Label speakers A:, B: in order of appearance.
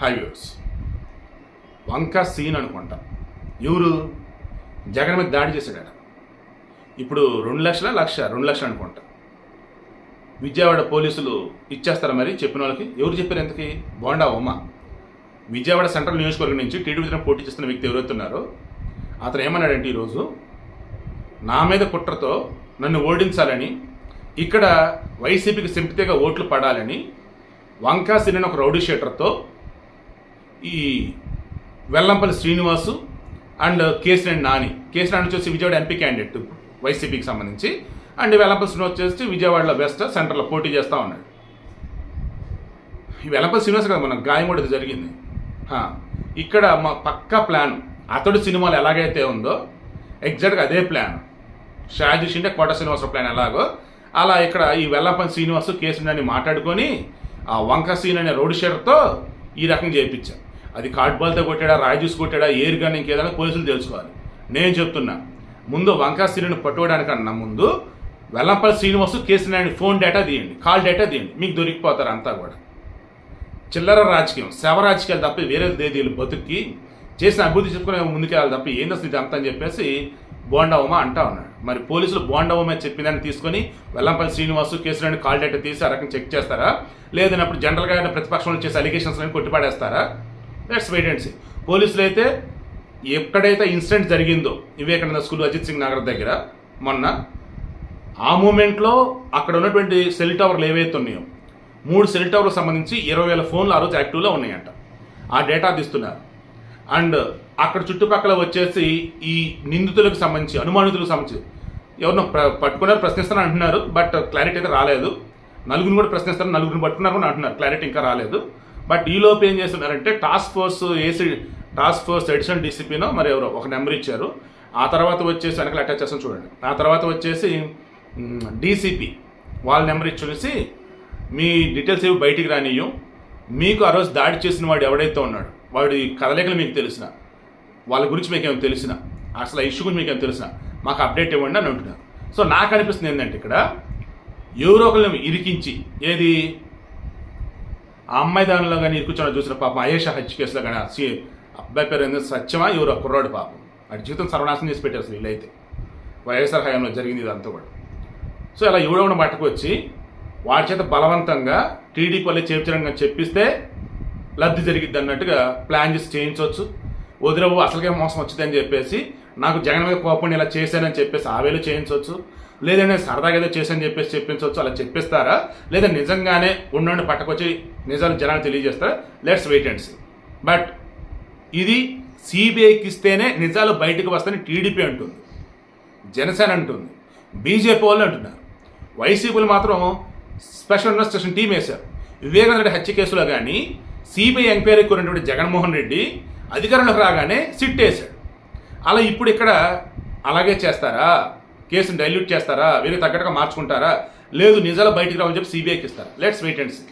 A: Highways. వంక scene అనుకుంటా. ఎవరు? జగన్ మీద దాడి చేశాడట. ఇప్పుడు రెండు లక్షల లక్ష? రెండు లక్షలు అనుకుంటా. విజయవాడ పోలీసులు ఇచ్చేస్తారా మరి? చెప్పిన వాళ్ళకి? ఎవరు చెప్పారు ఎంతకి బోండా ఉమ్మ విజయవాడ సెంట్రల్ నియోజకవర్గం నుంచి టీడీపీ తరఫున పోటీ చేస్తున్న వ్యక్తి ఎవరైతున్నారో అతను ఏమన్నాడంటే ఈరోజు నా మీద కుట్రతో నన్ను ఓడించాలని ఇక్కడ వైసీపీకి సింపతిగా ఓట్లు పడాలని వంకా సిరిన ఒక రౌడీ షీటర్తో ఈ వెల్లంపల్లి శ్రీనివాసు అండ్ కేసిరెడ్డి నాని. కేసిరెడ్డి వచ్చేసి విజయవాడ ఎంపీ క్యాండిడేట్ వైసీపీకి సంబంధించి. అండ్ వెల్లంపల్లి శ్రీనివాస్ వచ్చేసి విజయవాడలో వెస్ట్ సెంటర్లో పోటీ చేస్తూ ఉన్నాడు. ఈ వెల్లంపల్లి శ్రీనివాస్ కదా మనం గాయం కూడా ఇది జరిగింది. ఇక్కడ మా పక్క ప్లాన్. అతడు సినిమాలు ఎలాగైతే ఉందో ఎగ్జాక్ట్గా అదే ప్లాన్. షాజీ షిండే కోట శ్రీనివాసరావు ప్లాన్ ఎలాగో. అలా ఇక్కడ ఈ వెల్లంపల్లి శ్రీనివాసు కేసుని మాట్లాడుకొని ఆ వంక సీన్ అనే రోడ్ షేర్తో ఈ రకంగా చేయించారు. అది కాట్బాల్తో బాల్తో కొట్టాడా చూసి కొట్టాడా ఎయిర్ గన్ ఇంకేదైనా పోలీసులు తెలుసుకోవాలి. నేను చెప్తున్నా ముందు వంకా సీనుని పట్టుకోవడానికన్నా ముందు వెల్లంపల్లి శ్రీనివాసు కేసుని ఫోన్ డేటా తీయండి కాల్ డేటా తీయండి మీకు దొరికిపోతారు అంతా కూడా. చిల్లర రాజకీయం శవ రాజకీయాలు తప్ప వేరే దేదీలు బతుక్కి చేసిన అభివృద్ధి చెప్పుకునే ముందుకెళ్ళాలి తప్ప ఏంది అసలు అంతా అని చెప్పేసి బోండవమ అంటా ఉన్నాడు. మరి పోలీసులు బోండవమ చెప్పిందని తీసుకొని వెల్లంపల్లి శ్రీనివాసు కేసులని కాల్ డేటా తీసి ఆ రకం చెక్ చేస్తారా? లేదన్నప్పుడు జనరల్గా ప్రతిపక్షంలో చేసే అలిగేషన్స్ అనేవి కొట్టిపడేస్తారా? లెట్స్ వెయిట్ అండ్ సీ పోలీసులు అయితే ఎక్కడైతే ఇన్సిడెంట్ జరిగిందో వివేకానంద స్కూల్ అజిత్ సింగ్ నగర్ దగ్గర మొన్న ఆ మూమెంట్లో అక్కడ ఉన్నటువంటి సెల్ టవర్లు ఏవైతే ఉన్నాయో మూడు సెల్ టవర్లకు సంబంధించి ఇరవై వేల ఫోన్లు ఆ రోజు యాక్టివ్లో ఉన్నాయంట. ఆ డేటా తీస్తున్నారు అండ్ అక్కడ చుట్టుపక్కల వచ్చేసి ఈ నిందితులకు సంబంధించి అనుమానితులకు సంబంధించి ఎవరినో ప్ర- పట్టుకున్నారు ప్రశ్నిస్తారని అంటున్నారు బట్ క్లారిటీ అయితే రాలేదు. నలుగురిని కూడా ప్రశ్నిస్తారు నలుగురిని పట్టుకున్నారు కూడా అంటున్నారు. క్లారిటీ ఇంకా రాలేదు. బట్ ఈలోపు ఏం చేస్తున్నారంటే task force AC task force addition డీసీపీనో మరి ఎవరో ఒక నెంబర్ ఇచ్చారు. ఆ తర్వాత వచ్చేసి వెనకాల అటాచ్ చేస్తాను చూడండి. ఆ తర్వాత వచ్చేసి డీసీపీ వాళ్ళ నెంబర్ ఇచ్చి చూసి మీ డీటెయిల్స్ ఏవి బయటికి రానియ్యం. మీకు ఆ రోజు దాడి చేసిన వాడు ఎవడైతే ఉన్నాడు వాడి కదలికలు మీకు తెలిసిన వాళ్ళ గురించి మీకు ఏమైనా తెలిసిన అసలు ఆ ఇష్యూ గురించి మీకు ఏమైనా తెలిసిన మాకు అప్డేట్ ఇవ్వండి అని అంటున్నారు. సో నాకు అనిపిస్తుంది ఏంటంటే ఇక్కడ ఎవరో ఒకరిని ఇరికించి ఏది? ఆ అమ్మాయి దానిలో కానీ ఇరుకుచ్చాను చూసిన పాపం అయేషా హత్య కేసులో కానీ అబ్బాయి పేరు ఏంటంటే సత్యమా? ఎవరు కుర్రాడు పాపం. వాడి జీవితం సర్వనాశనం చేసి పెట్టారు అసలు వీళ్ళైతే. వైఎస్ఆర్ హయాంలో జరిగింది ఇదంతా కూడా. సో అలా ఎవడో మట్టుకు వచ్చి వాడి చేత బలవంతంగా టీడీపీ వాళ్ళే చేర్చడం చెప్పిస్తే లబ్ధి జరిగిద్ది అన్నట్టుగా ప్లాన్ చేసి చేయించవచ్చు. వదిలేవు అసలుకే మోసం వచ్చిందని చెప్పేసి నాకు జగన్ మీద కోపం ఇలా చేశానని చెప్పేసి ఆవేలు చేయించవచ్చు. లేదంటే సరదాగా ఏదో చేశానని చెప్పేసి చెప్పించవచ్చు అలా చెప్పిస్తారా? లేదా నిజంగానే ఉండండి పట్టకొచ్చి నిజాలు జనాలు తెలియజేస్తారా? Let's wait and see but ఇది సిబిఐకి ఇస్తేనే నిజాలు బయటకు వస్తాయని టీడీపీ అంటుంది. జనసేన అంటుంది. బీజేపీ వాళ్ళు అంటున్నారు. వైసీపీలు మాత్రం స్పెషల్ ఇన్వెస్టిగేషన్ టీం వేశారు. వివేకానంద రెడ్డి హత్య కేసులో కానీ సిబిఐ ఎంక్వైరీ కోరినటువంటి జగన్మోహన్ రెడ్డి అధికారంలోకి రాగానే సిట్ వేశాడు అలా ఇప్పుడు ఇక్కడ అలాగే చేస్తారా? కేసుని డైల్యూట్ చేస్తారా? వేరే తగ్గట్టుగా మార్చుకుంటారా? లేదు నిజాలు బయటికి రావని చెప్పి సిబిఐకి ఇస్తారా? Let's wait and see